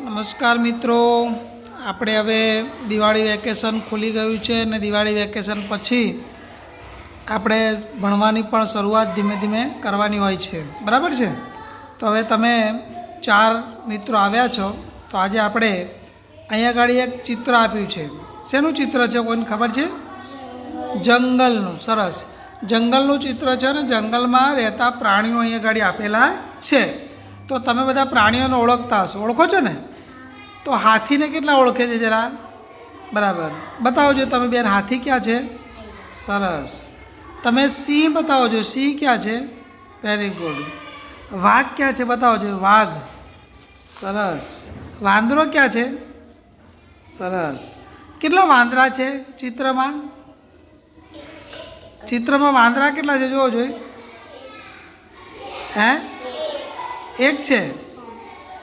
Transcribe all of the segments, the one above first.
નમસ્કાર મિત્રો. આપણે હવે દિવાળી વેકેશન ખુલી ગયું છે અને દિવાળી વેકેશન પછી આપણે ભણવાની પણ શરૂઆત ધીમે ધીમે કરવાની હોય છે. બરાબર છે? તો હવે તમે ચાર મિત્રો આવ્યા છો, તો આજે આપણે અહીંયા આગળ એક ચિત્ર આપ્યું છે. શેનું ચિત્ર છે કોઈને ખબર છે? જંગલનું, સરસ. જંગલનું ચિત્ર છે ને, જંગલમાં રહેતા પ્રાણીઓ અહીંયા આગળ આપેલા છે. તો તમે બધા પ્રાણીઓને ઓળખતા હશો. ઓળખો છો ને? તો હાથીને કેટલા ઓળખે છે જરા? બરાબર. બતાવો જો તમે બેન, હાથી ક્યાં છે? સરસ. તમે સિંહ બતાવો છો સિંહ ક્યાં છે? વેરી ગુડ વાઘ ક્યાં છે બતાવો છો વાઘ. સરસ. વાંદરો ક્યાં છે? સરસ. કેટલા વાંદરા છે ચિત્રમાં? ચિત્રમાં વાંદરા કેટલા છે? જોવો જોઈએ હે? એક છે?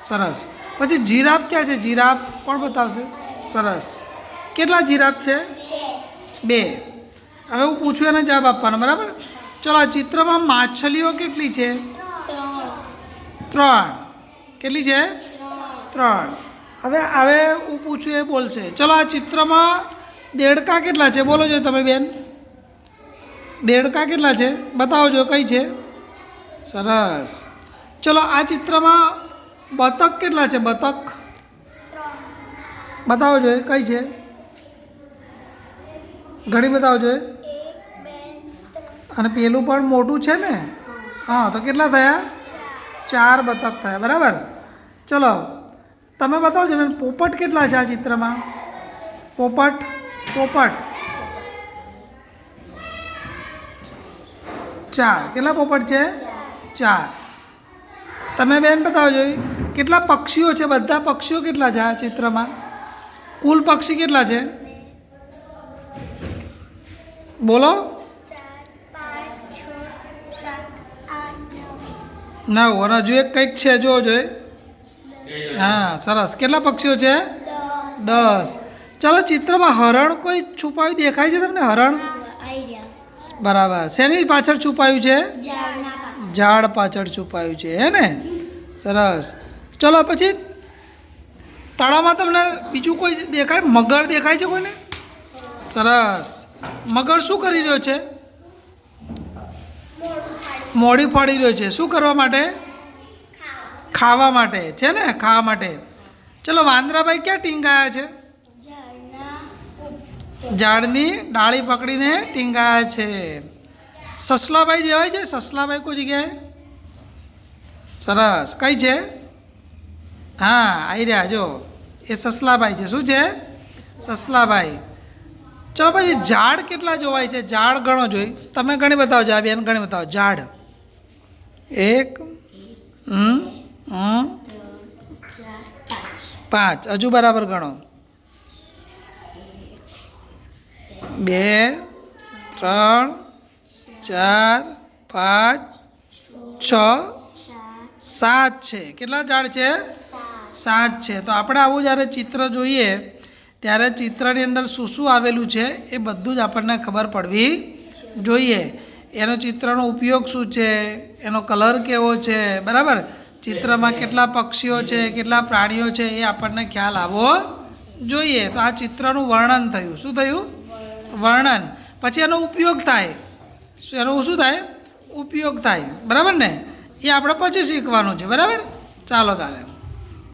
સરસ. પછી જીરાફ ક્યાં છે? જીરાફ કોણ બતાવશે? સરસ. કેટલા જીરાફ છે? બે. હવે હું પૂછું એને જવાબ આપવાનો, બરાબર? ચલો, આ ચિત્રમાં માછલીઓ કેટલી છે? ત્રણ. કેટલી છે? ત્રણ. હવે હવે હું પૂછું એ બોલશે. ચલો, આ ચિત્રમાં દેડકા કેટલા છે? બોલો જો તમે બેન. દેડકા કેટલા છે? બતાવો જો, કઈ છે? સરસ. ચલો, આ ચિત્રમાં બતક કેટલા છે? બતક? બતાવો જોઈએ, કઈ છે? ઘણી બતાવો જોઈએ. અને પેલું પણ મોટું છે ને? હા, તો કેટલા થયા? ચાર બતક થયા, બરાબર? ચલો, તમે બતાવો છો પોપટ કેટલા છે આ ચિત્રમાં? પોપટ પોપટ. ચાર. કેટલા પોપટ છે? ચાર. તમે બેન બતાવો જોઈએ કેટલા પક્ષીઓ છે? બધા પક્ષીઓ કેટલા છે આ ચિત્રમાં? કુલ પક્ષી કેટલા છે? બોલો. નવ અને હજુ એક કંઈક છે જોવો જોઈએ હા સરસ. કેટલા પક્ષીઓ છે? દસ. ચલો ચિત્રમાં હરણ કોઈ છુપાયું દેખાય છે તમને? હરણ? બરાબર. શેની પાછળ છુપાયું છે? ઝાડ પાછળ છુપાયું છે હે ને? સરસ. ચલો પછી તળાવમાં તમને બીજું કોઈ દેખાય? મગર દેખાય છે કોઈને? સરસ. મગર શું કરી રહ્યો છે? મોડી ફાડી રહ્યો છે. શું કરવા માટે? ખાવા માટે. છે ને? ખાવા માટે. ચલો વાંદરાભાઈ ક્યાં ટીંગાયા છે? ઝાડની ડાળી પકડીને ટીંગાયા છે. સસલાભાઈ દેવાય છે, સસલાભાઈ કોઈ જગ્યાએ? સરસ. કઈ છે? હા આવી રહ્યા, જો. એ સસલાભાઈ છે. શું છે? સસલાભાઈ. ચલો પછી ઝાડ કેટલા જોવાય છે? ઝાડ ગણો જોઈ. તમે ગણી બતાવજો, આ બેન ગણી બતાવો. ઝાડ. એક પાંચ. હજુ બરાબર ગણો. બે, ત્રણ ચાર, પાંચ, છ, સાત છે. કેટલા ઝાડ છે? સાત છે. તો આપણે આવું જ્યારે ચિત્ર જોઈએ, ત્યારે ચિત્રની અંદર શું શું આવેલું છે એ બધું જ આપણને ખબર પડવી જોઈએ. એનો ચિત્રનો ઉપયોગ શું છે? એનો કલર કેવો છે? બરાબર? ચિત્રમાં કેટલા પક્ષીઓ છે, કેટલા પ્રાણીઓ છે એ આપણને ખ્યાલ આવવો જોઈએ. તો આ ચિત્રનું વર્ણન થયું. શું થયું? વર્ણન. પછી એનો ઉપયોગ થાય. એનો શું થાય? ઉપયોગ થાય. બરાબર ને? એ આપણે પછી શીખવાનું છે. બરાબર? ચાલો તારે.